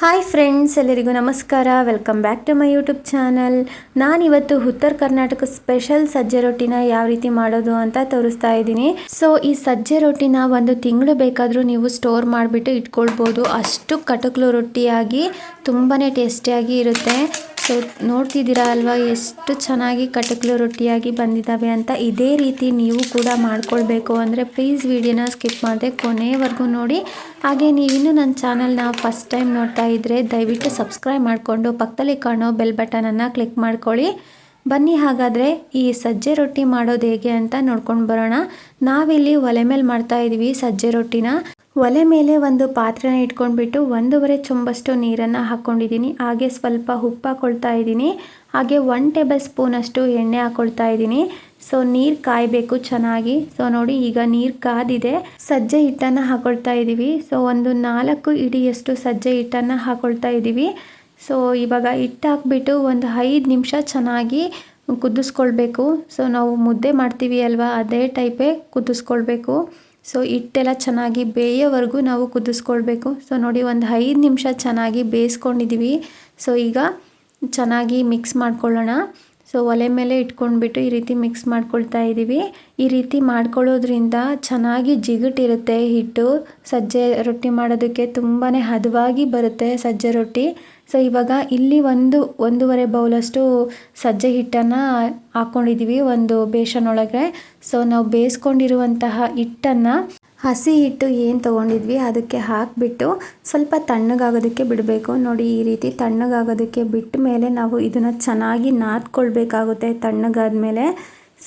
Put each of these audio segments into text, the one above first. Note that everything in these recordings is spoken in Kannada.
ಹಾಯ್ ಫ್ರೆಂಡ್ಸ್, ಎಲ್ಲರಿಗೂ ನಮಸ್ಕಾರ. Welcome back to my YouTube channel. ನಾನಿವತ್ತು ಉತ್ತರ ಕರ್ನಾಟಕ ಸ್ಪೆಷಲ್ ಸಜ್ಜೆ ರೊಟ್ಟಿನ ಯಾವ ರೀತಿ ಮಾಡೋದು ಅಂತ ತೋರಿಸ್ತಾ ಇದ್ದೀನಿ. ಸೊ ಈ ಸಜ್ಜೆ ರೊಟ್ಟಿನ ಒಂದು ತಿಂಗಳು ಬೇಕಾದರೂ ನೀವು ಸ್ಟೋರ್ ಮಾಡಿಬಿಟ್ಟು ಇಟ್ಕೊಳ್ಬೋದು. ಅಷ್ಟು ಕಟಕ್ಲು ರೊಟ್ಟಿಯಾಗಿ ತುಂಬಾ ಟೇಸ್ಟಿಯಾಗಿ ಇರುತ್ತೆ. ಸೊ, ನೋಡ್ತಿದ್ದೀರಾ ಅಲ್ವಾ? ಎಷ್ಟು ಚೆನ್ನಾಗಿ ಕಟಕ್ಲು ರೊಟ್ಟಿಯಾಗಿ ಬಂದಿದ್ದಾವೆ ಅಂತ ಇದೇ ರೀತಿ ನೀವು ಕೂಡ ಮಾಡ್ಕೊಳ್ಬೇಕು ಅಂದರೆ ಪ್ಲೀಸ್ ವಿಡಿಯೋನ ಸ್ಕಿಪ್ ಮಾಡದೆ ಕೊನೆವರೆಗೂ ನೋಡಿ. ಹಾಗೆ ನೀವಿನ್ನೂ ನನ್ನ ಚಾನಲ್ನ ಫಸ್ಟ್ ಟೈಮ್ ನೋಡ್ತಾ ಇದ್ದರೆ ದಯವಿಟ್ಟು ಸಬ್ಸ್ಕ್ರೈಬ್ ಮಾಡಿಕೊಂಡು ಪಕ್ಕದಲ್ಲಿ ಕಾಣೋ ಬೆಲ್ ಬಟನನ್ನು ಕ್ಲಿಕ್ ಮಾಡ್ಕೊಳ್ಳಿ. ಬನ್ನಿ ಹಾಗಾದರೆ ಈ ಸಜ್ಜೆ ರೊಟ್ಟಿ ಮಾಡೋದು ಹೇಗೆ ಅಂತ ನೋಡ್ಕೊಂಡು ಬರೋಣ. ನಾವಿಲ್ಲಿ ಒಲೆ ಮೇಲೆ ಮಾಡ್ತಾ ಇದ್ದೀವಿ ಸಜ್ಜೆ ರೊಟ್ಟಿನ. ಒಲೆ ಮೇಲೆ ಒಂದು ಪಾತ್ರೆನ ಇಟ್ಕೊಂಡ್ಬಿಟ್ಟು ಒಂದೂವರೆ ಚೊಂಬಷ್ಟು ನೀರನ್ನು ಹಾಕ್ಕೊಂಡಿದ್ದೀನಿ. ಹಾಗೆ ಸ್ವಲ್ಪ ಉಪ್ಪು ಹಾಕ್ಕೊಳ್ತಾ ಇದ್ದೀನಿ. ಹಾಗೆ ಒನ್ ಟೇಬಲ್ ಸ್ಪೂನಷ್ಟು ಎಣ್ಣೆ ಹಾಕ್ಕೊಳ್ತಾ ಇದ್ದೀನಿ. ಸೊ ನೀರು ಕಾಯಬೇಕು ಚೆನ್ನಾಗಿ. ಸೊ ನೋಡಿ, ಈಗ ನೀರು ಕಾದಿದೆ. ಸಜ್ಜೆ ಹಿಟ್ಟನ್ನು ಹಾಕೊಳ್ತಾ ಇದ್ದೀವಿ. ಸೊ ಒಂದು ನಾಲ್ಕು ಇಡಿಯಷ್ಟು ಸಜ್ಜೆ ಹಿಟ್ಟನ್ನು ಹಾಕ್ಕೊಳ್ತಾ ಇದ್ದೀವಿ. ಸೊ ಇವಾಗ ಹಿಟ್ಟು ಹಾಕ್ಬಿಟ್ಟು ಒಂದು ಐದು ನಿಮಿಷ ಚೆನ್ನಾಗಿ ಕುದಿಸ್ಕೊಳ್ಬೇಕು. ಸೊ ನಾವು ಮುದ್ದೆ ಮಾಡ್ತೀವಿ ಅಲ್ವಾ? ಅದೇ ಟೈಪೇ ಕುದಿಸ್ಕೊಳ್ಬೇಕು. ಸೊ ಹಿಟ್ಟೆಲ್ಲ ಚೆನ್ನಾಗಿ ಬೇಯೋವರೆಗೂ ನಾವು ಕುದಿಸ್ಕೊಳ್ಬೇಕು. ಸೊ ನೋಡಿ ಒಂದು ಐದು ನಿಮಿಷ ಚೆನ್ನಾಗಿ ಬೇಯಿಸ್ಕೊಂಡಿದ್ದೀವಿ. ಸೊ ಈಗ ಚೆನ್ನಾಗಿ ಮಿಕ್ಸ್ ಮಾಡ್ಕೊಳ್ಳೋಣ. ಸೊ ಒಲೆ ಮೇಲೆ ಇಟ್ಕೊಂಡ್ಬಿಟ್ಟು ಈ ರೀತಿ ಮಿಕ್ಸ್ ಮಾಡ್ಕೊಳ್ತಾ ಇದ್ದೀವಿ ಈ ರೀತಿ ಮಾಡ್ಕೊಳ್ಳೋದ್ರಿಂದ ಚೆನ್ನಾಗಿ ಜಿಗುಟಿರುತ್ತೆ ಹಿಟ್ಟು. ಸಜ್ಜೆ ರೊಟ್ಟಿ ಮಾಡೋದಕ್ಕೆ ತುಂಬಾ ಹದವಾಗಿ ಬರುತ್ತೆ ಸಜ್ಜೆ ರೊಟ್ಟಿ. ಸೊ ಇವಾಗ ಇಲ್ಲಿ ಒಂದು, ಒಂದೂವರೆ ಬೌಲಷ್ಟು ಸಜ್ಜೆ ಹಿಟ್ಟನ್ನು ಹಾಕ್ಕೊಂಡಿದ್ದೀವಿ ಒಂದು ಬೇಸನ್ ಒಳಗೆ. ಸೊ ನಾವು ಬೇಯಿಸ್ಕೊಂಡಿರುವಂತಹ ಹಿಟ್ಟನ್ನು ಹಸಿ ಹಿಟ್ಟು ಏನು ತೊಗೊಂಡಿದ್ವಿ ಅದಕ್ಕೆ ಹಾಕಿಬಿಟ್ಟು ಸ್ವಲ್ಪ ತಣ್ಣಗಾಗೋದಕ್ಕೆ ಬಿಡಬೇಕು. ನೋಡಿ ಈ ರೀತಿ ತಣ್ಣಗಾಗೋದಕ್ಕೆ ಬಿಟ್ಟ ಮೇಲೆ ನಾವು ಇದನ್ನು ಚೆನ್ನಾಗಿ ನಾದ್ಕೊಳ್ಬೇಕಾಗುತ್ತೆ ತಣ್ಣಗಾದ ಮೇಲೆ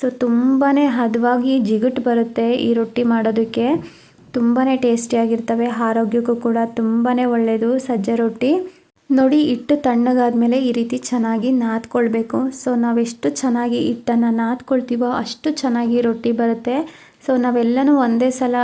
ಸೊ ತುಂಬಾ ಹದವಾಗಿ ಜಿಗುಟು ಬರುತ್ತೆ ಈ ರೊಟ್ಟಿ ಮಾಡೋದಕ್ಕೆ. ತುಂಬಾ ಟೇಸ್ಟಿಯಾಗಿರ್ತವೆ, ಆರೋಗ್ಯಕ್ಕೂ ಕೂಡ ತುಂಬಾ ಒಳ್ಳೆಯದು ಸಜ್ಜೆ ರೊಟ್ಟಿ. ನೋಡಿ, ಹಿಟ್ಟು ತಣ್ಣಗಾದ್ಮೇಲೆ ಈ ರೀತಿ ಚೆನ್ನಾಗಿ ನಾದ್ಕೊಳ್ಬೇಕು. ಸೊ, ನಾವೆಷ್ಟು ಚೆನ್ನಾಗಿ ಹಿಟ್ಟನ್ನು ನಾದ್ಕೊಳ್ತೀವೋ ಅಷ್ಟು ಚೆನ್ನಾಗಿ ರೊಟ್ಟಿ ಬರುತ್ತೆ. ಸೊ ನಾವೆಲ್ಲನೂ ಒಂದೇ ಸಲ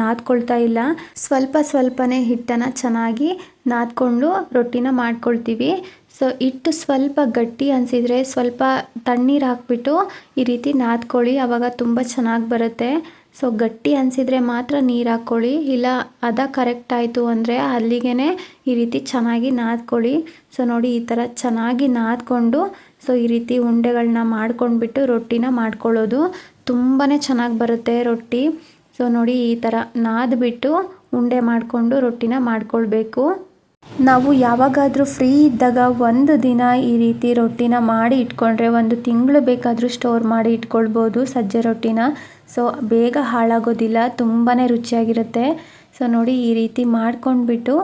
ನಾದ್ಕೊಳ್ತಾ ಇಲ್ಲ. ಸ್ವಲ್ಪ ಸ್ವಲ್ಪನೇ ಹಿಟ್ಟನ್ನು ಚೆನ್ನಾಗಿ ನಾದ್ಕೊಂಡು ರೊಟ್ಟಿನ ಮಾಡ್ಕೊಳ್ತೀವಿ. ಸೊ ಹಿಟ್ಟು ಸ್ವಲ್ಪ ಗಟ್ಟಿ ಅನಿಸಿದರೆ ಸ್ವಲ್ಪ ತಣ್ಣೀರು ಹಾಕ್ಬಿಟ್ಟು ಈ ರೀತಿ ನಾದ್ಕೊಳ್ಳಿ. ಆವಾಗ ತುಂಬ ಚೆನ್ನಾಗಿ ಬರುತ್ತೆ. ಸೊ ಗಟ್ಟಿ ಅನಿಸಿದರೆ ಮಾತ್ರ ನೀರು ಹಾಕ್ಕೊಳ್ಳಿ. ಇಲ್ಲ, ಅದ ಕರೆಕ್ಟ್ ಆಯಿತು ಅಂದರೆ ಅಲ್ಲಿಗೆ ಈ ರೀತಿ ಚೆನ್ನಾಗಿ ನಾದ್ಕೊಳ್ಳಿ. ಸೊ ನೋಡಿ ಈ ಥರ ಚೆನ್ನಾಗಿ ನಾದ್ಕೊಂಡು ಸೊ ಈ ರೀತಿ ಉಂಡೆಗಳನ್ನ ಮಾಡ್ಕೊಂಡ್ಬಿಟ್ಟು ರೊಟ್ಟಿನ ಮಾಡ್ಕೊಳ್ಳೋದು. ತುಂಬಾ ಚೆನ್ನಾಗಿ ಬರುತ್ತೆ ರೊಟ್ಟಿ. ಸೊ ನೋಡಿ ಈ ಥರ ನಾದ್ಬಿಟ್ಟು ಉಂಡೆ ಮಾಡಿಕೊಂಡು ರೊಟ್ಟಿನ ಮಾಡ್ಕೊಳ್ಬೇಕು. ನಾವು ಯಾವಾಗಾದರೂ ಫ್ರೀ ಇದ್ದಾಗ ಒಂದು ದಿನ ಈ ರೀತಿ ರೊಟ್ಟಿನ ಮಾಡಿ ಇಟ್ಕೊಂಡ್ರೆ ಒಂದು ತಿಂಗಳು ಬೇಕಾದರೂ ಸ್ಟೋರ್ ಮಾಡಿ ಇಟ್ಕೊಳ್ಬೋದು ಸಜ್ಜೆ ರೊಟ್ಟಿನ. ಸೊ ಬೇಗ ಹಾಳಾಗೋದಿಲ್ಲ ತುಂಬಾ ರುಚಿಯಾಗಿರುತ್ತೆ. ಸೊ ನೋಡಿ ಈ ರೀತಿ ಮಾಡ್ಕೊಂಡ್ಬಿಟ್ಟು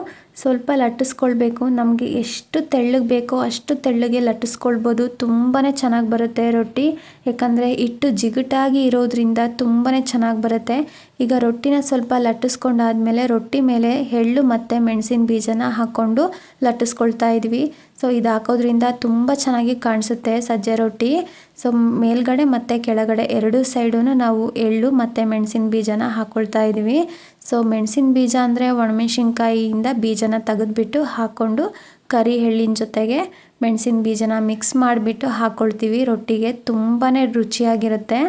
ಸ್ವಲ್ಪ ಲಟ್ಟಿಸ್ಕೊಳ್ಬೇಕು. ನಮಗೆ ಎಷ್ಟು ತೆಳ್ಳಗೆ ಬೇಕೋ ಅಷ್ಟು ತೆಳ್ಳಗೆ ಲಟ್ಟಿಸ್ಕೊಳ್ಬೋದು. ತುಂಬಾ ಚೆನ್ನಾಗಿ ಬರುತ್ತೆ ರೊಟ್ಟಿ. ಯಾಕಂದರೆ ಹಿಟ್ಟು ಜಿಗುಟಾಗಿ ಇರೋದ್ರಿಂದ ತುಂಬಾ ಚೆನ್ನಾಗಿ ಬರುತ್ತೆ. ಈಗ ರೊಟ್ಟಿನ ಸ್ವಲ್ಪ ಲಟ್ಟಿಸ್ಕೊಂಡಾದ್ಮೇಲೆ ರೊಟ್ಟಿ ಮೇಲೆ ಎಳ್ಳು ಮತ್ತು ಮೆಣಸಿನ ಬೀಜನ ಹಾಕ್ಕೊಂಡು ಲಟ್ಟಿಸ್ಕೊಳ್ತಾ ಇದ್ವಿ. ಸೊ ಇದು ಹಾಕೋದ್ರಿಂದ ತುಂಬ ಚೆನ್ನಾಗಿ ಕಾಣಿಸುತ್ತೆ ಸಜ್ಜೆ ರೊಟ್ಟಿ. ಸೊ ಮೇಲ್ಗಡೆ ಮತ್ತು ಕೆಳಗಡೆ ಎರಡೂ ಸೈಡೂ ನಾವು ಎಳ್ಳು ಮತ್ತು ಮೆಣಸಿನ ಬೀಜನ ಹಾಕ್ಕೊಳ್ತಾ ಇದ್ದೀವಿ. ಸೊ ಮೆಣಸಿನ ಬೀಜ ಅಂದರೆ ಒಣಮೆಣಸಿನ್ಕಾಯಿಯಿಂದ ಬೀಜನ ತೆಗೆದುಬಿಟ್ಟು ಹಾಕ್ಕೊಂಡು ಕರಿ ಎಳ್ಳಿನ ಜೊತೆಗೆ ಮೆಣಸಿನ ಬೀಜನ ಮಿಕ್ಸ್ ಮಾಡಿಬಿಟ್ಟು ಹಾಕ್ಕೊಳ್ತೀವಿ ರೊಟ್ಟಿಗೆ ತುಂಬಾ ರುಚಿಯಾಗಿರುತ್ತೆ.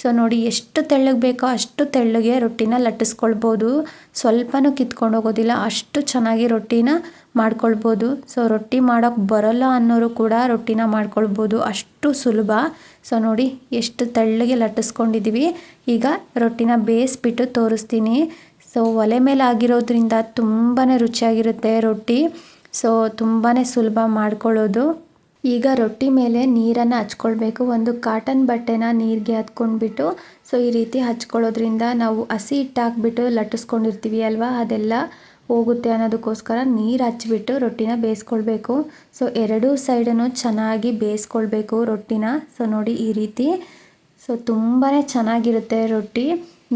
ಸೊ ನೋಡಿ ಎಷ್ಟು ತೆಳ್ಳಗೆ ಬೇಕೋ ಅಷ್ಟು ತೆಳ್ಳಗೆ ರೊಟ್ಟಿನ ಲಟ್ಟಿಸ್ಕೊಳ್ಬೋದು. ಸ್ವಲ್ಪನೂ ಕಿತ್ಕೊಂಡು ಹೋಗೋದಿಲ್ಲ, ಅಷ್ಟು ಚೆನ್ನಾಗಿ ರೊಟ್ಟಿನ ಮಾಡ್ಕೊಳ್ಬೋದು. ಸೊ ರೊಟ್ಟಿ ಮಾಡೋಕ್ಕೆ ಬರೋಲ್ಲ ಅನ್ನೋರು ಕೂಡ ರೊಟ್ಟಿನ ಮಾಡ್ಕೊಳ್ಬೋದು. ಅಷ್ಟು ಸುಲಭ. ಸೊ ನೋಡಿ ಎಷ್ಟು ತೆಳ್ಳಗೆ ಲಟ್ಟಿಸ್ಕೊಂಡಿದ್ದೀವಿ. ಈಗ ರೊಟ್ಟಿನ ಬೇಯಿಸ್ಬಿಟ್ಟು ತೋರಿಸ್ತೀನಿ. ಸೊ ಒಲೆ ಮೇಲೆ ಆಗಿರೋದ್ರಿಂದ ತುಂಬಾ ರುಚಿಯಾಗಿರುತ್ತೆ ರೊಟ್ಟಿ. ಸೊ ತುಂಬಾ ಸುಲಭ ಮಾಡ್ಕೊಳ್ಳೋದು. ಈಗ ರೊಟ್ಟಿ ಮೇಲೆ ನೀರನ್ನು ಹಚ್ಕೊಳ್ಬೇಕು. ಒಂದು ಕಾಟನ್ ಬಟ್ಟೆನ ನೀರಿಗೆ ಹತ್ಕೊಂಡ್ಬಿಟ್ಟು, ಸೊ ಈ ರೀತಿ ಹಚ್ಕೊಳ್ಳೋದ್ರಿಂದ ನಾವು ಹಸಿ ಹಿಟ್ಟು ಹಾಕ್ಬಿಟ್ಟು ಲಟ್ಟಿಸ್ಕೊಂಡಿರ್ತೀವಿ ಅಲ್ವಾ? ಅದೆಲ್ಲ ಹೋಗುತ್ತೆ ಅನ್ನೋದಕ್ಕೋಸ್ಕರ ನೀರು ಹಚ್ಬಿಟ್ಟು ರೊಟ್ಟಿನ ಬೇಯಿಸ್ಕೊಳ್ಬೇಕು. ಸೊ ಎರಡೂ ಸೈಡನ್ನು ಚೆನ್ನಾಗಿ ಬೇಯಿಸ್ಕೊಳ್ಬೇಕು ರೊಟ್ಟಿನ. ಸೊ ನೋಡಿ ಈ ರೀತಿ. ಸೊ ತುಂಬಾ ಚೆನ್ನಾಗಿರುತ್ತೆ ರೊಟ್ಟಿ.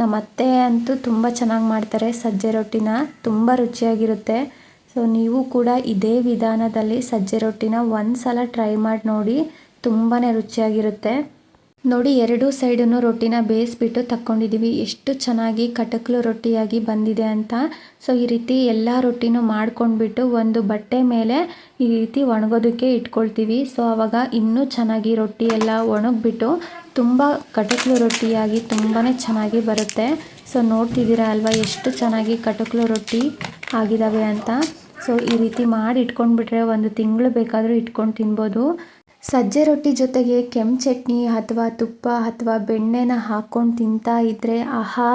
ನಮ್ಮ ಅತ್ತೆ ಅಂತೂ ತುಂಬ ಚೆನ್ನಾಗಿ ಮಾಡ್ತಾರೆ ಸಜ್ಜೆ ರೊಟ್ಟಿನ. ತುಂಬ ರುಚಿಯಾಗಿರುತ್ತೆ. ಸೊ ನೀವು ಕೂಡ ಇದೇ ವಿಧಾನದಲ್ಲಿ ಸಜ್ಜೆ ರೊಟ್ಟಿನ ಒಂದು ಸಲ ಟ್ರೈ ಮಾಡಿ ನೋಡಿ ತುಂಬಾ ರುಚಿಯಾಗಿರುತ್ತೆ. ನೋಡಿ, ಎರಡೂ ಸೈಡನ್ನು ರೊಟ್ಟಿನ ಬೇಯಿಸ್ಬಿಟ್ಟು ತಕ್ಕೊಂಡಿದ್ದೀವಿ ಎಷ್ಟು ಚೆನ್ನಾಗಿ ಕಟಕ್ಲು ರೊಟ್ಟಿಯಾಗಿ ಬಂದಿದೆ ಅಂತ. ಸೊ ಈ ರೀತಿ ಎಲ್ಲ ರೊಟ್ಟಿನೂ ಮಾಡ್ಕೊಂಡ್ಬಿಟ್ಟು ಒಂದು ಬಟ್ಟೆ ಮೇಲೆ ಈ ರೀತಿ ಒಣಗೋದಕ್ಕೆ ಇಟ್ಕೊಳ್ತೀವಿ. ಸೊ ಆವಾಗ ಇನ್ನೂ ಚೆನ್ನಾಗಿ ರೊಟ್ಟಿ ಎಲ್ಲ ಒಣಗಿಬಿಟ್ಟು ತುಂಬ ಕಟಕಲು ರೊಟ್ಟಿಯಾಗಿ ತುಂಬಾ ಚೆನ್ನಾಗಿ ಬರುತ್ತೆ. ಸೊ ನೋಡ್ತಿದ್ದೀರಾ ಅಲ್ವಾ ಎಷ್ಟು ಚೆನ್ನಾಗಿ ಕಟಕ್ಲು ರೊಟ್ಟಿ ಆಗಿದ್ದಾವೆ ಅಂತ. ಸೊ ಈ ರೀತಿ ಮಾಡಿ ಇಟ್ಕೊಂಡ್ಬಿಟ್ರೆ ಒಂದು ತಿಂಗಳು ಬೇಕಾದರೂ ಇಟ್ಕೊಂಡು ತಿನ್ಬೋದು. ಸಜ್ಜೆ ರೊಟ್ಟಿ ಜೊತೆಗೆ ಕೆಂಪು ಚಟ್ನಿ ಅಥವಾ ತುಪ್ಪ ಅಥವಾ ಬೆಣ್ಣೆನ ಹಾಕ್ಕೊಂಡು ತಿಂತಾ ಇದ್ದರೆ ಆಹಾ,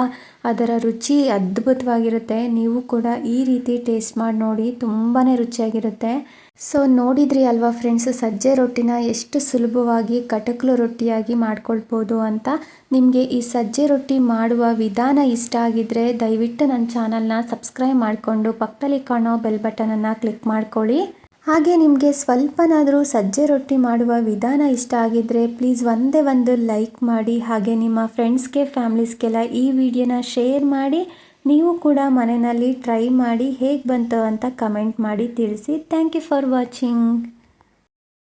ಅದರ ರುಚಿ ಅದ್ಭುತವಾಗಿರುತ್ತೆ. ನೀವು ಕೂಡ ಈ ರೀತಿ ಟೇಸ್ಟ್ ಮಾಡಿ ನೋಡಿ ತುಂಬಾ ರುಚಿಯಾಗಿರುತ್ತೆ. ಸೊ ನೋಡಿದ್ರಿ ಅಲ್ವಾ ಫ್ರೆಂಡ್ಸ್ ಸಜ್ಜೆ ರೊಟ್ಟಿನ ಎಷ್ಟು ಸುಲಭವಾಗಿ ಕಟಕಲು ರೊಟ್ಟಿಯಾಗಿ ಮಾಡ್ಕೊಳ್ಬೋದು ಅಂತ? ನಿಮಗೆ ಈ ಸಜ್ಜೆ ರೊಟ್ಟಿ ಮಾಡುವ ವಿಧಾನ ಇಷ್ಟ ಆಗಿದ್ರೆ ದಯವಿಟ್ಟು ನನ್ನ ಚಾನಲ್ನ ಸಬ್ಸ್ಕ್ರೈಬ್ ಮಾಡಿಕೊಂಡು ಪಕ್ಕದಲ್ಲಿ ಕಾಣೋ ಬೆಲ್ ಬಟನನ್ನು ಕ್ಲಿಕ್ ಮಾಡ್ಕೊಳ್ಳಿ. ಹಾಗೆ ನಿಮಗೆ ಸ್ವಲ್ಪನಾದರೂ ಸಜ್ಜೆ ರೊಟ್ಟಿ ಮಾಡುವ ವಿಧಾನ ಇಷ್ಟ ಆಗಿದ್ದರೆ ಪ್ಲೀಸ್ ಒಂದೇ ಒಂದು ಲೈಕ್ ಮಾಡಿ. ಹಾಗೆ ನಿಮ್ಮ ಫ್ರೆಂಡ್ಸ್ಗೆ ಫ್ಯಾಮ್ಲೀಸ್ಗೆಲ್ಲ ಈ ವಿಡಿಯೋನ ಶೇರ್ ಮಾಡಿ. ನೀವು ಕೂಡ ಮನೆಯಲ್ಲಿ ಟ್ರೈ ಮಾಡಿ ಹೇಗೆ ಬಂತು ಅಂತ ಕಮೆಂಟ್ ಮಾಡಿ ತಿಳಿಸಿ. Thank you for watching